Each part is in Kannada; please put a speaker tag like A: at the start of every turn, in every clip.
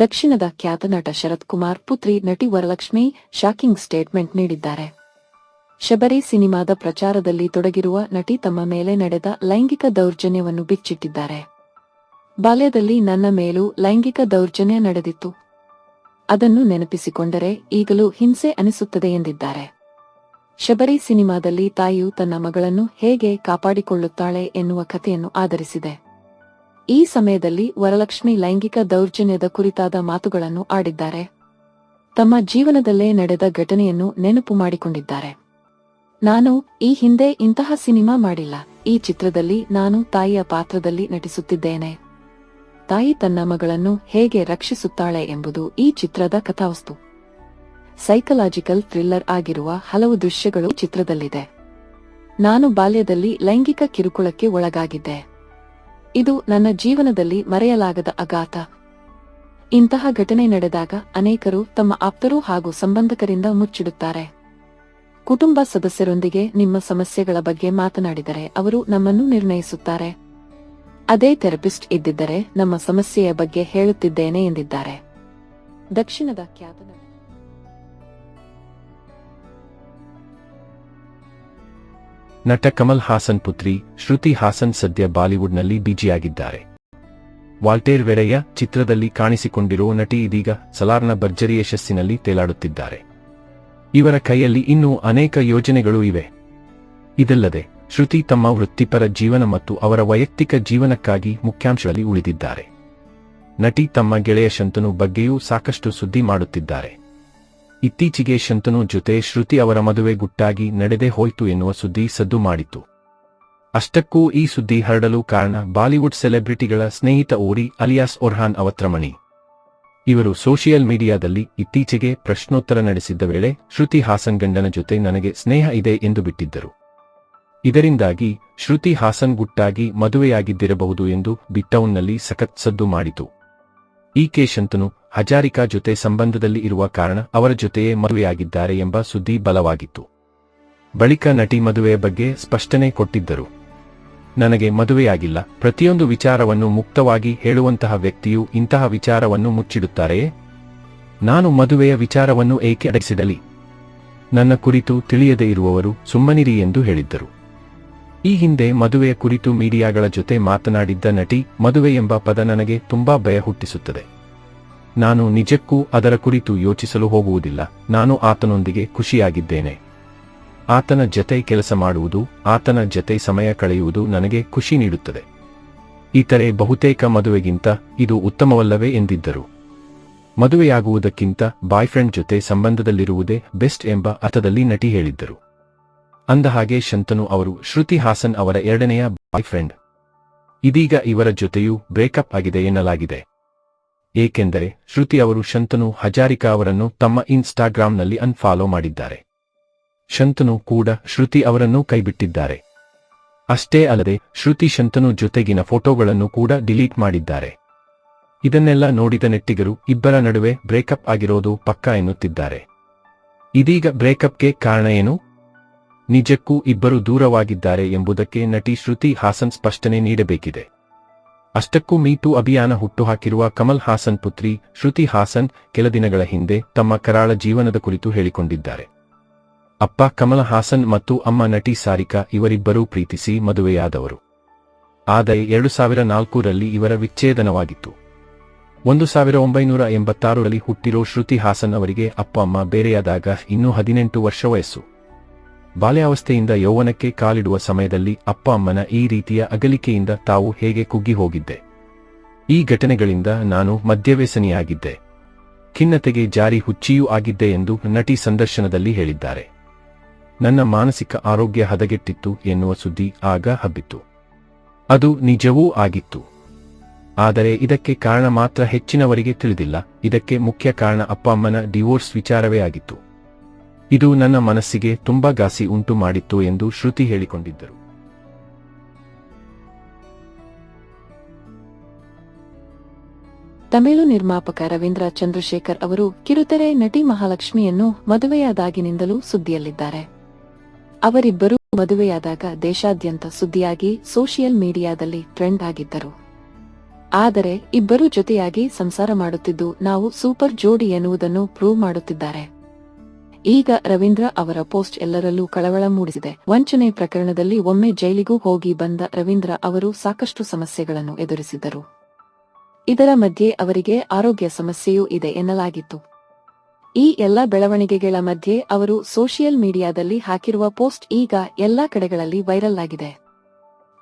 A: ದಕ್ಷಿಣದ ಖ್ಯಾತ ನಟ ಶರತ್ ಕುಮಾರ್ ಪುತ್ರಿ ನಟಿ ವರಲಕ್ಷ್ಮಿ ಶಾಕಿಂಗ್ ಸ್ಟೇಟ್ಮೆಂಟ್ ನೀಡಿದ್ದಾರೆ. ಶಬರಿ ಸಿನಿಮಾದ ಪ್ರಚಾರದಲ್ಲಿ ತೊಡಗಿರುವ ನಟಿ ತಮ್ಮ ಮೇಲೆ ನಡೆದ ಲೈಂಗಿಕ ದೌರ್ಜನ್ಯವನ್ನು ಬಿಚ್ಚಿಟ್ಟಿದ್ದಾರೆ. ಬಾಲ್ಯದಲ್ಲಿ ನನ್ನ ಮೇಲೂ ಲೈಂಗಿಕ ದೌರ್ಜನ್ಯ ನಡೆದಿತ್ತು. ಅದನ್ನು ನೆನಪಿಸಿಕೊಂಡರೆ ಈಗಲೂ ಹಿಂಸೆ ಅನಿಸುತ್ತದೆ ಎಂದಿದ್ದಾರೆ. ಶಬರಿ ಸಿನಿಮಾದಲ್ಲಿ ತಾಯಿಯು ತನ್ನ ಮಗಳನ್ನು ಹೇಗೆ ಕಾಪಾಡಿಕೊಳ್ಳುತ್ತಾಳೆ ಎನ್ನುವ ಕಥೆಯನ್ನು ಆಧರಿಸಿದೆ. ಈ ಸಮಯದಲ್ಲಿ ವರಲಕ್ಷ್ಮಿ ಲೈಂಗಿಕ ದೌರ್ಜನ್ಯದ ಕುರಿತಾದ ಮಾತುಗಳನ್ನು ಆಡಿದ್ದಾರೆ. ತಮ್ಮ ಜೀವನದಲ್ಲೇ ನಡೆದ ಘಟನೆಯನ್ನು ನೆನಪು ಮಾಡಿಕೊಂಡಿದ್ದಾರೆ. ನಾನು ಈ ಹಿಂದೆ ಇಂತಹ ಸಿನಿಮಾ ಮಾಡಿಲ್ಲ. ಈ ಚಿತ್ರದಲ್ಲಿ ನಾನು ತಾಯಿಯ ಪಾತ್ರದಲ್ಲಿ ನಟಿಸುತ್ತಿದ್ದೇನೆ. ತಾಯಿ ತನ್ನ ಮಗಳನ್ನು ಹೇಗೆ ರಕ್ಷಿಸುತ್ತಾಳೆ ಎಂಬುದು ಈ ಚಿತ್ರದ ಕಥಾವಸ್ತು. ಸೈಕಲಾಜಿಕಲ್ ಥ್ರಿಲ್ಲರ್ ಆಗಿರುವ ಹಲವು ದೃಶ್ಯಗಳು ಚಿತ್ರದಲ್ಲಿದೆ. ನಾನು ಬಾಲ್ಯದಲ್ಲಿ ಲೈಂಗಿಕ ಕಿರುಕುಳಕ್ಕೆ ಒಳಗಾಗಿದ್ದೆ. ಇದು ನನ್ನ ಜೀವನದಲ್ಲಿ ಮರೆಯಲಾಗದ ಅಗಾತ ಇಂತಹ ಘಟನೆ ನಡೆದಾಗ ಅನೇಕರು ತಮ್ಮ ಆಪ್ತರು ಹಾಗೂ ಸಂಬಂಧಕರಿಂದ ಮುಚ್ಚಿಡುತ್ತಾರೆ. ಕುಟುಂಬ ಸದಸ್ಯರೊಂದಿಗೆ ನಿಮ್ಮ ಸಮಸ್ಯೆಗಳ ಬಗ್ಗೆ ಮಾತನಾಡಿದರೆ ಅವರು ನಮ್ಮನ್ನು ನಿರ್ಣಯಿಸುತ್ತಾರೆ. ಅದೇ ಥೆರಪಿಸ್ಟ್ ಇದ್ದಿದ್ದರೆ ನಮ್ಮ ಸಮಸ್ಯೆಯ ಬಗ್ಗೆ ಹೇಳುತ್ತಿದ್ದೇನೆ ಎಂದಿದ್ದಾರೆ. ದಕ್ಷಿಣದ ಖ್ಯಾತ ನಟ
B: ಕಮಲ್ ಹಾಸನ್ ಪುತ್ರಿ ಶ್ರುತಿ ಹಾಸನ್ ಸದ್ಯ ಬಾಲಿವುಡ್ನಲ್ಲಿ ಬಿಜಿಯಾಗಿದ್ದಾರೆ. ವಾಲ್ಟೇರ್ ವೆರಯ್ಯ ಚಿತ್ರದಲ್ಲಿ ಕಾಣಿಸಿಕೊಂಡಿರುವ ನಟಿ ಇದೀಗ ಸಲಾರ್ನ ಭರ್ಜರಿ ಯಶಸ್ಸಿನಲ್ಲಿ ತೇಲಾಡುತ್ತಿದ್ದಾರೆ. ಇವರ ಕೈಯಲ್ಲಿ ಇನ್ನೂ ಅನೇಕ ಯೋಜನೆಗಳು ಇವೆ. ಇದಲ್ಲದೆ, ಶ್ರುತಿ ತಮ್ಮ ವೃತ್ತಿಪರ ಜೀವನ ಮತ್ತು ಅವರ ವೈಯಕ್ತಿಕ ಜೀವನಕ್ಕಾಗಿ ಮುಖ್ಯಾಂಶಗಳಲ್ಲಿ ಉಳಿದಿದ್ದಾರೆ. ನಟಿ ತಮ್ಮ ಗೆಳೆಯ ಶಂತನು ಬಗ್ಗೆಯೂ ಸಾಕಷ್ಟು ಸುದ್ದಿ ಮಾಡುತ್ತಿದ್ದಾರೆ. ಇತ್ತೀಚೆಗೆ ಶಂತನು ಜೊತೆ ಶ್ರುತಿ ಅವರ ಮದುವೆ ಗುಟ್ಟಾಗಿ ನಡೆದೇ ಹೋಯ್ತು ಎನ್ನುವ ಸುದ್ದಿ ಸದ್ದು ಮಾಡಿತು ಅಷ್ಟಕ್ಕೂ ಈ ಸುದ್ದಿ ಹರಡಲು ಕಾರಣ ಬಾಲಿವುಡ್ ಸೆಲೆಬ್ರಿಟಿಗಳ ಸ್ನೇಹಿತ ಓರಿ ಅಲಿಯಾಸ್ ಒರ್ಹಾನ್ ಅವತ್ರಮಣಿ. ಇವರು ಸೋಷಿಯಲ್ ಮೀಡಿಯಾದಲ್ಲಿ ಇತ್ತೀಚೆಗೆ ಪ್ರಶ್ನೋತ್ತರ ನಡೆಸಿದ್ದ ವೇಳೆ ಶ್ರುತಿ ಹಾಸನ್ ಗಂಡನ ಜೊತೆ ನನಗೆ ಸ್ನೇಹ ಇದೆ ಎಂದು ಬಿಟ್ಟಿದ್ದರು. ಇದರಿಂದಾಗಿ ಶ್ರುತಿ ಹಾಸನ್ ಗುಟ್ಟಾಗಿ ಮದುವೆಯಾಗಿದ್ದಿರಬಹುದು ಎಂದು ಬಿಟ್ಟೌನ್ನಲ್ಲಿ ಸಖತ್ ಸದ್ದು ಮಾಡಿತು. ಈಕೆ ಶಂತನು ಹಜಾರಿಕಾ ಜೊತೆ ಸಂಬಂಧದಲ್ಲಿ ಇರುವ ಕಾರಣ ಅವರ ಜೊತೆಯೇ ಮದುವೆಯಾಗಿದ್ದಾರೆ ಎಂಬ ಸುದ್ದಿ ಬಲವಾಗಿತ್ತು. ಬಳಿಕ ನಟಿ ಮದುವೆಯ ಬಗ್ಗೆ ಸ್ಪಷ್ಟನೆ ಕೊಟ್ಟಿದ್ದರು. ನನಗೆ ಮದುವೆಯಾಗಿಲ್ಲ, ಪ್ರತಿಯೊಂದು ವಿಚಾರವನ್ನು ಮುಕ್ತವಾಗಿ ಹೇಳುವಂತಹ ವ್ಯಕ್ತಿಯು ಇಂತಹ ವಿಚಾರವನ್ನು ಮುಚ್ಚಿಡುತ್ತಾರೆಯೇ ನಾನು ಮದುವೆಯ ವಿಚಾರವನ್ನು ಏಕೆ ಅಡಗಿಸಿಡಲಿ? ನನ್ನ ಕುರಿತು ತಿಳಿಯದೇ ಇರುವವರು ಸುಮ್ಮನಿರಿ ಎಂದು ಹೇಳಿದ್ದರು. ಈ ಹಿಂದೆ ಮದುವೆಯ ಕುರಿತು ಮೀಡಿಯಾಗಳ ಜೊತೆ ಮಾತನಾಡಿದ್ದ ನಟಿ, ಮದುವೆ ಎಂಬ ಪದ ನನಗೆ ತುಂಬಾ ಭಯ ಹುಟ್ಟಿಸುತ್ತದೆ. ನಾನು ನಿಜಕ್ಕೂ ಅದರ ಕುರಿತು ಯೋಚಿಸಲು ಹೋಗುವುದಿಲ್ಲ, ನಾನು ಆತನೊಂದಿಗೆ ಖುಷಿಯಾಗಿದ್ದೇನೆ. ಆತನ ಜತೆ ಕೆಲಸ ಮಾಡುವುದು, ಆತನ ಜತೆ ಸಮಯ ಕಳೆಯುವುದು ನನಗೆ ಖುಷಿ ನೀಡುತ್ತದೆ. ಇತರೆ ಬಹುತೇಕ ಮದುವೆಗಿಂತ ಇದು ಉತ್ತಮವಲ್ಲವೇ ಎಂದಿದ್ದರು. ಮದುವೆಯಾಗುವುದಕ್ಕಿಂತ ಬಾಯ್ಫ್ರೆಂಡ್ ಜೊತೆ ಸಂಬಂಧದಲ್ಲಿರುವುದೇ ಬೆಸ್ಟ್ ಎಂಬ ಅರ್ಥದಲ್ಲಿ ನಟಿ ಹೇಳಿದ್ದರು. ಅಂದಹಾಗೆ ಶಂತನು ಅವರು, ಶ್ರುತಿ ಹಾಸನ್ ಅವರ ಎರಡನೆಯ ಬಾಯ್ಫ್ರೆಂಡ್. ಇದೀಗ ಇವರ ಜೊತೆಯೂ ಬ್ರೇಕಪ್ ಆಗಿದೆ ಎನ್ನಲಾಗಿದೆ. ಏಕೆಂದರೆ ಶ್ರುತಿ ಅವರು ಶಂತನು ಹಜಾರಿಕಾ ಅವರನ್ನು ತಮ್ಮ ಇನ್ಸ್ಟಾಗ್ರಾಂನಲ್ಲಿ ಅನ್ಫಾಲೋ ಮಾಡಿದ್ದಾರೆ. ಶಂತನು ಕೂಡ ಶ್ರುತಿ ಅವರನ್ನು ಕೈಬಿಟ್ಟಿದ್ದಾರೆ. ಅಷ್ಟೇ ಅಲ್ಲದೆ ಶ್ರುತಿ ಶಂತನು ಜೊತೆಗಿನ ಫೋಟೋಗಳನ್ನು ಕೂಡ ಡಿಲೀಟ್ ಮಾಡಿದ್ದಾರೆ. ಇದನ್ನೆಲ್ಲ ನೋಡಿದ ನೆಟ್ಟಿಗರು ಇಬ್ಬರ ನಡುವೆ ಬ್ರೇಕಪ್ ಆಗಿರೋದು ಪಕ್ಕಾ ಎನ್ನುತ್ತಿದ್ದಾರೆ. ಇದೀಗ ಬ್ರೇಕಪ್ಗೆ ಕಾರಣ ಏನು? ನಿಜಕ್ಕೂ ಇಬ್ಬರು ದೂರವಾಗಿದ್ದಾರೆ ಎಂಬುದಕ್ಕೆ ನಟಿ ಶ್ರುತಿ ಹಾಸನ್ ಸ್ಪಷ್ಟನೆ ನೀಡಬೇಕಿದೆ. ಅಷ್ಟಕ್ಕೂ ಮೀಟು ಅಭಿಯಾನ ಹುಟ್ಟುಹಾಕಿರುವ ಕಮಲ್ ಹಾಸನ್ ಪುತ್ರಿ ಶ್ರುತಿ ಹಾಸನ್ ಕೆಲ ದಿನಗಳ ಹಿಂದೆ ತಮ್ಮ ಕರಾಳ ಜೀವನದ ಕುರಿತು ಹೇಳಿಕೊಂಡಿದ್ದಾರೆ. ಅಪ್ಪ ಕಮಲ ಹಾಸನ್ ಮತ್ತು ಅಮ್ಮ ನಟಿ ಸಾರಿಕಾ ಇವರಿಬ್ಬರೂ ಪ್ರೀತಿಸಿ ಮದುವೆಯಾದವರು. ಆದರೆ ಎರಡು ಸಾವಿರ ನಾಲ್ಕರಲ್ಲಿ ಇವರ ವಿಚ್ಛೇದನವಾಗಿತ್ತು. ಒಂದು ಸಾವಿರ ಒಂಬೈನೂರ ಎಂಬತ್ತಾರರಲ್ಲಿ ಹುಟ್ಟಿರೋ ಶ್ರುತಿ ಹಾಸನ್ ಅವರಿಗೆ ಅಪ್ಪ ಅಮ್ಮ ಬೇರೆಯಾದಾಗ ಇನ್ನೂ ಹದಿನೆಂಟು ವರ್ಷ ವಯಸ್ಸು. ಬಾಲ್ಯಾವಸ್ಥೆಯಿಂದ ಯೌವನಕ್ಕೆ ಕಾಲಿಡುವ ಸಮಯದಲ್ಲಿ ಅಪ್ಪ ಅಮ್ಮನ ಈ ರೀತಿಯ ಅಗಲಿಕೆಯಿಂದ ತಾವು ಹೇಗೆ ಕುಗ್ಗಿ ಹೋಗಿದ್ದೆ. ಈ ಘಟನೆಗಳಿಂದ ನಾನು ಮದ್ಯವ್ಯಸನಿಯಾಗಿದ್ದೆ. ಖಿನ್ನತೆಗೆ ಜಾರಿ ಹುಚ್ಚಿಯೂ ಆಗಿದ್ದೆ ಎಂದು ನಟಿ ಸಂದರ್ಶನದಲ್ಲಿ ಹೇಳಿದ್ದಾರೆ. ನನ್ನ ಮಾನಸಿಕ ಆರೋಗ್ಯ ಹದಗೆಟ್ಟಿತ್ತು ಎನ್ನುವ ಸುದ್ದಿ ಆಗ ಹಬ್ಬಿತ್ತು. ಅದು ನಿಜವೂ ಆಗಿತ್ತು. ಆದರೆ ಇದಕ್ಕೆ ಕಾರಣ ಮಾತ್ರ ಹೆಚ್ಚಿನವರಿಗೆ ತಿಳಿದಿಲ್ಲ. ಇದಕ್ಕೆ ಮುಖ್ಯ ಕಾರಣ ಅಪ್ಪ ಅಮ್ಮನ ಡಿವೋರ್ಸ್ ವಿಚಾರವೇ ಆಗಿತ್ತು. ಇದು ನನ್ನ ಮನಸ್ಸಿಗೆ ತುಂಬಾ ಗಾಸಿ ಉಂಟು ಮಾಡಿತ್ತು ಎಂದು ಶ್ರುತಿ ಹೇಳಿಕೊಂಡಿದ್ದರು.
A: ತಮಿಳು ನಿರ್ಮಾಪಕ ರವೀಂದ್ರ ಚಂದ್ರಶೇಖರ್ ಅವರು ಕಿರುತೆರೆ ನಟಿ ಮಹಾಲಕ್ಷ್ಮಿಯನ್ನು ಮದುವೆಯಾದಾಗಿನಿಂದಲೂ ಸುದ್ದಿಯಲ್ಲಿದ್ದಾರೆ. ಅವರಿಬ್ಬರೂ ಮದುವೆಯಾದಾಗ ದೇಶಾದ್ಯಂತ ಸುದ್ದಿಯಾಗಿ ಸೋಷಿಯಲ್ ಮೀಡಿಯಾದಲ್ಲಿ ಟ್ರೆಂಡ್ ಆಗಿದ್ದರು. ಆದರೆ ಇಬ್ಬರೂ ಜೊತೆಯಾಗಿ ಸಂಸಾರ ಮಾಡುತ್ತಿದ್ದು ನಾವು ಸೂಪರ್ ಜೋಡಿ ಎನ್ನುವುದನ್ನು ಪ್ರೂವ್ ಮಾಡುತ್ತಿದ್ದಾರೆ. ಈಗ ರವೀಂದ್ರ ಅವರ ಪೋಸ್ಟ್ ಎಲ್ಲರಲ್ಲೂ ಕಳವಳ ಮೂಡಿಸಿದೆ. ವಂಚನೆ ಪ್ರಕರಣದಲ್ಲಿ ಒಮ್ಮೆ ಜೈಲಿಗೂ ಹೋಗಿ ಬಂದ ರವೀಂದ್ರ ಅವರು ಸಾಕಷ್ಟು ಸಮಸ್ಯೆಗಳನ್ನು ಎದುರಿಸಿದರು ಇದರ ಮಧ್ಯೆ ಅವರಿಗೆ ಆರೋಗ್ಯ ಸಮಸ್ಯೆಯೂ ಇದೆ ಎನ್ನಲಾಗಿತ್ತು. ಈ ಎಲ್ಲ ಬೆಳವಣಿಗೆಗಳ ಮಧ್ಯೆ ಅವರು ಸೋಷಿಯಲ್ ಮೀಡಿಯಾದಲ್ಲಿ ಹಾಕಿರುವ ಪೋಸ್ಟ್ ಈಗ ಎಲ್ಲಾ ಕಡೆಗಳಲ್ಲಿ ವೈರಲ್ ಆಗಿದೆ.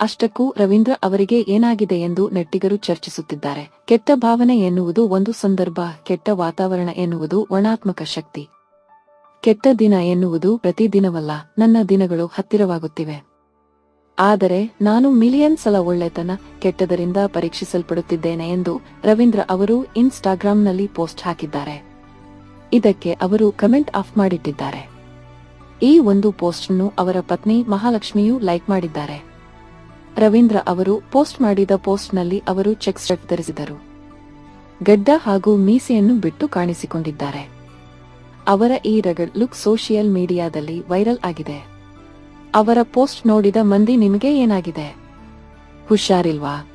A: ಅಷ್ಟಕ್ಕೂ ರವೀಂದ್ರ ಅವರಿಗೆ ಏನಾಗಿದೆ ಎಂದು ನೆಟ್ಟಿಗರು ಚರ್ಚಿಸುತ್ತಿದ್ದಾರೆ. ಕೆಟ್ಟ ಭಾವನೆ ಎನ್ನುವುದು ಒಂದು ಸಂದರ್ಭ, ಕೆಟ್ಟ ವಾತಾವರಣ ಎನ್ನುವುದು ವರ್ಣಾತ್ಮಕ ಶಕ್ತಿ. ಕೆಟ್ಟ ದಿನ ಎನ್ನುವುದು ಪ್ರತಿದಿನವಲ್ಲ, ನನ್ನ ದಿನಗಳು ಹತ್ತಿರವಾಗುತ್ತಿವೆ. ಆದರೆ ನಾನು ಮಿಲಿಯನ್ ಸಲ ಒಳ್ಳೆತನ, ಕೆಟ್ಟದರಿಂದ ಪರೀಕ್ಷಿಸಲ್ಪಡುತ್ತಿದ್ದೇನೆ ಎಂದು ರವೀಂದ್ರ ಅವರು ಇನ್ಸ್ಟಾಗ್ರಾಂನಲ್ಲಿ ಪೋಸ್ಟ್ ಹಾಕಿದ್ದಾರೆ. ಇದಕ್ಕೆ ಅವರು ಕಮೆಂಟ್ ಆಫ್ ಮಾಡಿಟ್ಟಿದ್ದಾರೆ. ಈ ಒಂದು ಪೋಸ್ಟ್ ಅನ್ನು ಅವರ ಪತ್ನಿ ಮಹಾಲಕ್ಷ್ಮಿಯೂ ಲೈಕ್ ಮಾಡಿದ್ದಾರೆ. ರವೀಂದ್ರ ಅವರು ಪೋಸ್ಟ್ ಮಾಡಿದ ಪೋಸ್ಟ್ನಲ್ಲಿ ಅವರು ಚೆಕ್ ಶರ್ಟ್ ಧರಿಸಿದರು. ಗಡ್ಡ ಹಾಗೂ ಮೀಸೆಯನ್ನು ಬಿಟ್ಟು ಕಾಣಿಸಿಕೊಂಡಿದ್ದಾರೆ. ಅವರ ಈ ರಗಡ್ ಲುಕ್ ಸೋಷಿಯಲ್ ಮೀಡಿಯಾದಲ್ಲಿ ವೈರಲ್ ಆಗಿದೆ. ಅವರ ಪೋಸ್ಟ್ ನೋಡಿದ ಮಂದಿ ನಿಮಗೆ ಏನಾಗಿದೆ? ಹುಷಾರಿಲ್ವಾ?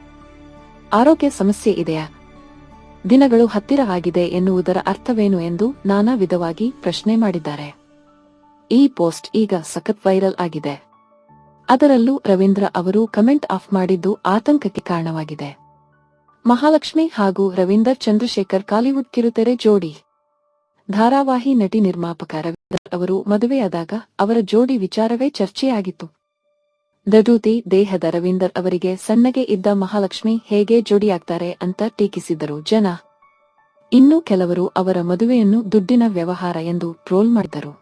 A: ಆರೋಗ್ಯ ಸಮಸ್ಯೆ ಇದೆಯಾ? ದಿನಗಳು ಹತ್ತಿರ ಆಗಿದೆ ಎನ್ನುವುದರ ಅರ್ಥವೇನು ಎಂದು ನಾನಾ ವಿಧವಾಗಿ ಪ್ರಶ್ನೆ ಮಾಡಿದ್ದಾರೆ. ಈ ಪೋಸ್ಟ್ ಈಗ ಸಖತ್ ವೈರಲ್ ಆಗಿದೆ. ಅದರಲ್ಲೂ ರವೀಂದ್ರ ಅವರು ಕಮೆಂಟ್ ಆಫ್ ಮಾಡಿದ್ದು ಆತಂಕಕ್ಕೆ ಕಾರಣವಾಗಿದೆ. ಮಹಾಲಕ್ಷ್ಮಿ ಹಾಗೂ ರವೀಂದರ್ ಚಂದ್ರಶೇಖರ್ ಕಾಲಿವುಡ್ ಕಿರುತೆರೆ ಜೋಡಿ. ಧಾರಾವಾಹಿ ನಟಿ ನಿರ್ಮಾಪಕ ರವೀಂದ್ರ ಅವರು ಮದುವೆಯಾದಾಗ ಅವರ ಜೋಡಿ ವಿಚಾರವೇ ಚರ್ಚೆಯಾಗಿತ್ತು. ದಡೂತಿ ದೇಹದ ರವೀಂದರ್ ಅವರಿಗೆ ಸಣ್ಣಗೆ ಇದ್ದ ಮಹಾಲಕ್ಷ್ಮಿ ಹೇಗೆ ಜೋಡಿಯಾಗ್ತಾರೆ ಅಂತ ಟೀಕಿಸಿದ್ದರು ಜನ. ಇನ್ನು ಕೆಲವರು ಅವರ ಮದುವೆಯನ್ನು ದುಡ್ಡಿನ ವ್ಯವಹಾರ ಎಂದು ಟ್ರೋಲ್ ಮಾಡಿದರು.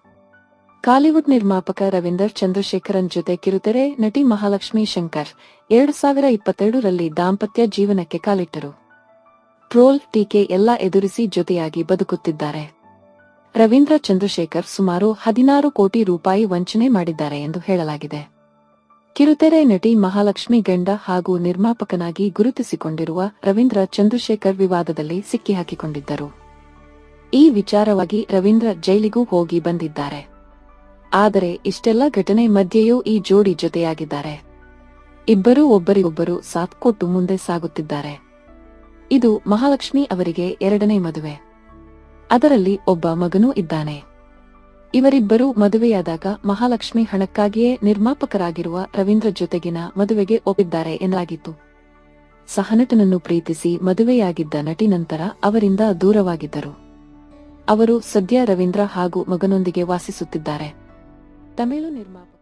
A: ಕಾಲಿವುಡ್ ನಿರ್ಮಾಪಕ ರವೀಂದರ್ ಚಂದ್ರಶೇಖರನ್ ಜೊತೆ ಕಿರುತೆರೆ ನಟಿ ಮಹಾಲಕ್ಷ್ಮಿ ಶಂಕರ್ ಎರಡು ಸಾವಿರ ಇಪ್ಪತ್ತೆರಡರಲ್ಲಿ ದಾಂಪತ್ಯ ಜೀವನಕ್ಕೆ ಕಾಲಿಟ್ಟರು. ಟ್ರೋಲ್ ಟೀಕೆ ಎಲ್ಲ ಎದುರಿಸಿ ಜೊತೆಯಾಗಿ ಬದುಕುತ್ತಿದ್ದಾರೆ. ರವೀಂದ್ರ ಚಂದ್ರಶೇಖರ್ ಸುಮಾರು ಹದಿನಾರು ಕೋಟಿ ರೂಪಾಯಿ ವಂಚನೆ ಮಾಡಿದ್ದಾರೆ ಎಂದು ಹೇಳಲಾಗಿದೆ. ಕಿರುತೆರೆ ನಟಿ ಮಹಾಲಕ್ಷ್ಮಿ ಗಂಡ ಹಾಗೂ ನಿರ್ಮಾಪಕನಾಗಿ ಗುರುತಿಸಿಕೊಂಡಿರುವ ರವೀಂದ್ರ ಚಂದ್ರಶೇಖರ್ ವಿವಾದದಲ್ಲಿ ಸಿಕ್ಕಿಹಾಕಿಕೊಂಡಿದ್ದರು. ಈ ವಿಚಾರವಾಗಿ ರವೀಂದ್ರ ಜೈಲಿಗೂ ಹೋಗಿ ಬಂದಿದ್ದಾರೆ. ಆದರೆ ಇಷ್ಟೆಲ್ಲ ಘಟನೆ ಮಧ್ಯೆಯೂ ಈ ಜೋಡಿ ಜೊತೆಯಾಗಿದ್ದಾರೆ. ಇಬ್ಬರೂ ಒಬ್ಬರಿಗೊಬ್ಬರು ಸಾಥ್ ಕೊಟ್ಟು ಮುಂದೆ ಸಾಗುತ್ತಿದ್ದಾರೆ. ಇದು ಮಹಾಲಕ್ಷ್ಮಿ ಅವರಿಗೆ ಎರಡನೇ ಮದುವೆ. ಅದರಲ್ಲಿ ಒಬ್ಬ ಮಗನೂ ಇದ್ದಾನೆ. ಇವರಿಬ್ಬರೂ ಮದುವೆಯಾದಾಗ ಮಹಾಲಕ್ಷ್ಮಿ ಹಣಕ್ಕಾಗಿಯೇ ನಿರ್ಮಾಪಕರಾಗಿರುವ ರವೀಂದ್ರ ಜೊತೆಗಿನ ಮದುವೆಗೆ ಒಪ್ಪಿದ್ದಾರೆ ಎನ್ನಲಾಗಿತ್ತು. ಸಹನಟನನ್ನು ಪ್ರೀತಿಸಿ ಮದುವೆಯಾಗಿದ್ದ ನಟಿ ನಂತರ ಅವರಿಂದ ದೂರವಾಗಿದ್ದರು. ಅವರು ಸದ್ಯ ರವೀಂದ್ರ ಹಾಗೂ ಮಗನೊಂದಿಗೆ ವಾಸಿಸುತ್ತಿದ್ದಾರೆ. ತಮಿಳು ನಿರ್ಮಾಪಕ